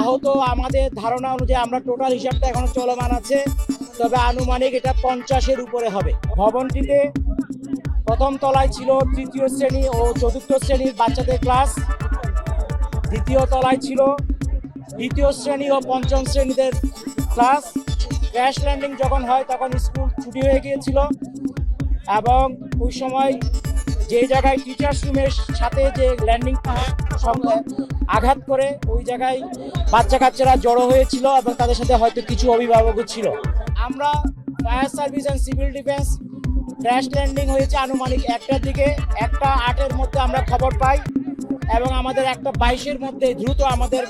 আহত আমাদের ধারণা অনুযায়ী আমরা টোটাল হিসাবটা এখনও চলমান আছে, তবে আনুমানিক এটা পঞ্চাশের উপরে হবে। ভবনটিতে প্রথম তলায় ছিল তৃতীয় শ্রেণি ও চতুর্থ শ্রেণির বাচ্চাদের ক্লাস দ্বিতীয় তলায় ছিল দ্বিতীয় শ্রেণি ও পঞ্চম শ্রেণীদের ক্লাস ক্র্যাশ ল্যান্ডিং যখন হয়, তখন স্কুল ছুটি হয়ে গিয়েছিল এবং ওই সময় যে জায়গায় টিচার্স রুমের সাথে যে ল্যান্ডিংটা আঘাত করে, ওই জায়গায় বাচ্চা কাচ্চারা জড়ো হয়েছিল এবং তাদের সাথে হয়তো কিছু অভিভাবকও ছিল। আমরা fire service and civil defence crash landing হয়েছে আনুমানিক একটার দিকে, একটা আটের মধ্যে আমরা খবর পাই এবং আমাদের একটা বাইশের মধ্যে দ্রুত আমাদের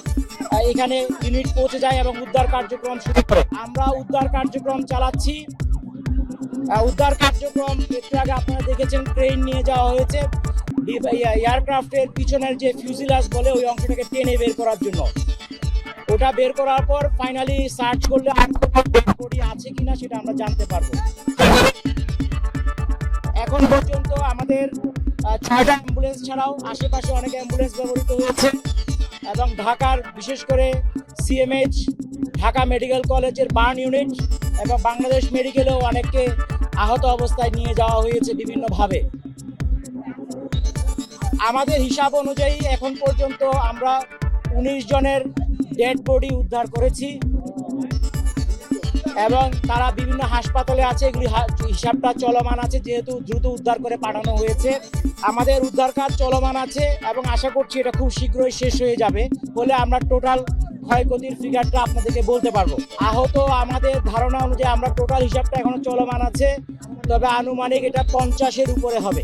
এখানে ইউনিট পৌঁছে যায় এবং উদ্ধার কার্যক্রম শুরু করে। আমরা উদ্ধার কার্যক্রম চালাচ্ছি। উদ্ধার কার্যক্রম একটু আগে আপনারা দেখেছেন ট্রেন নিয়ে যাওয়া হয়েছে। এয়ারক্রাফটের পিছনের যে ফিউজিলাস বলে, ওই অংশটাকে টেনে বের করার জন্য। ওটা বের করার পর ফাইনালি সার্চ করলে বডি আছে কিনা সেটা আমরা জানতে পারব। এখন পর্যন্ত আমাদের ছয়টা অ্যাম্বুলেন্স ছাড়াও আশেপাশে অনেক অ্যাম্বুলেন্স ব্যবহৃত হয়েছে। এবং ঢাকার, বিশেষ করে সিএমএইচ ঢাকা মেডিকেল কলেজের বার্ন ইউনিট এবং বাংলাদেশ মেডিকেলেও অনেককে আহত অবস্থায় নিয়ে যাওয়া হয়েছে বিভিন্নভাবে। আমাদের হিসাব অনুযায়ী এখন পর্যন্ত আমরা উনিশ জনের ডেড বডি উদ্ধার করেছি এবং তারা বিভিন্ন হাসপাতালে আছে, এগুলি হিসাবটা চলমান আছে, যেহেতু দ্রুত উদ্ধার করে পাঠানো হয়েছে। আমাদের উদ্ধার কাজ চলমান আছে এবং আশা করছি এটা খুব শীঘ্রই শেষ হয়ে যাবে বলে আমরা টোটাল ক্ষয়ক্ষতির ফিগারটা আপনাদেরকে বলতে পারব। আহত আমাদের ধারণা অনুযায়ী আমরা টোটাল হিসাবটা এখনও চলমান আছে, তবে আনুমানিক এটা পঞ্চাশের উপরে হবে।